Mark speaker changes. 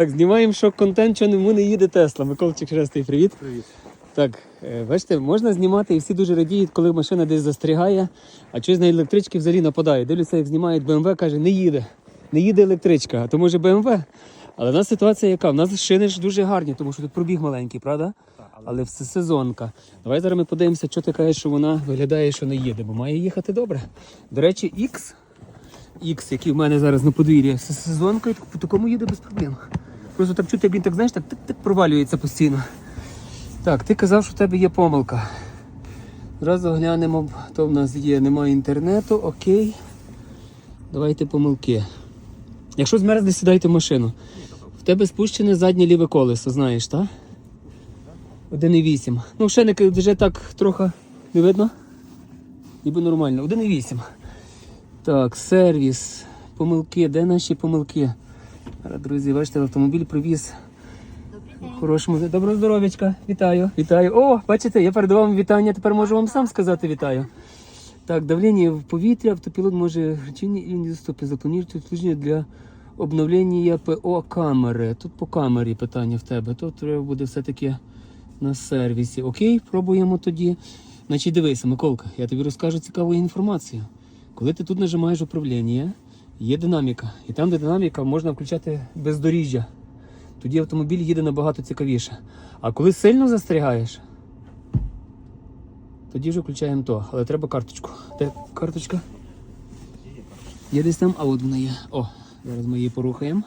Speaker 1: Так, знімаємо шок-контент, що йому не їде Тесла. Миколчик Шерстий, привіт.
Speaker 2: Привіт.
Speaker 1: Так, е, бачите, можна знімати і всі дуже радіють, коли машина десь застрягає, а щось на електрички взагалі нападає. Дивлюся, як знімають БМВ, каже, не їде. Не їде електричка, а то може БМВ. Але в нас ситуація яка? В нас шини ж дуже гарні, тому що тут пробіг маленький, правда? Але все сезонка. Давай зараз ми подивимося, що ти кажеш, що вона виглядає, що не їде, бо має їхати добре. До речі, X, X, який в мене зараз на подвір'ї, з сезонкою, по такому їде без проблем. Просто так чути, як він так знаєш, так тик-тик провалюється постійно. Так, ти казав, що в тебе є помилка. Зразу глянемо, то в нас є, немає інтернету, окей. Давайте помилки. Якщо змерзне, сідайте в машину. В тебе спущене заднє ліве колесо, знаєш, так? 1,8. Ну, ще не вже так трохи не видно. Ніби нормально. 1,8. Так, сервіс, помилки. Де наші помилки? Зараз, друзі, бачите, автомобіль привіз Хорошому доброго здоров'ячка. Вітаю. Вітаю. О, бачите, я передавав вам вітання, тепер можу вам сам сказати вітаю. Так, давлення в повітря, автопілот може чинні і недоступи заплануйте відключення для обновлення ПО камери. Тут по камері питання в тебе. Тут треба буде все-таки на сервісі. Окей, пробуємо тоді. Значить, дивися, Миколка, я тобі розкажу цікаву інформацію. Коли ти тут нажимаєш управління, є динаміка. І там, де динаміка, можна включати бездоріжжя тоді автомобіль їде набагато цікавіше. А коли сильно застрягаєш, тоді вже включаємо то. Але треба карточку. Де карточка? Є десь там, а от вона є. О, зараз ми її порухаємо.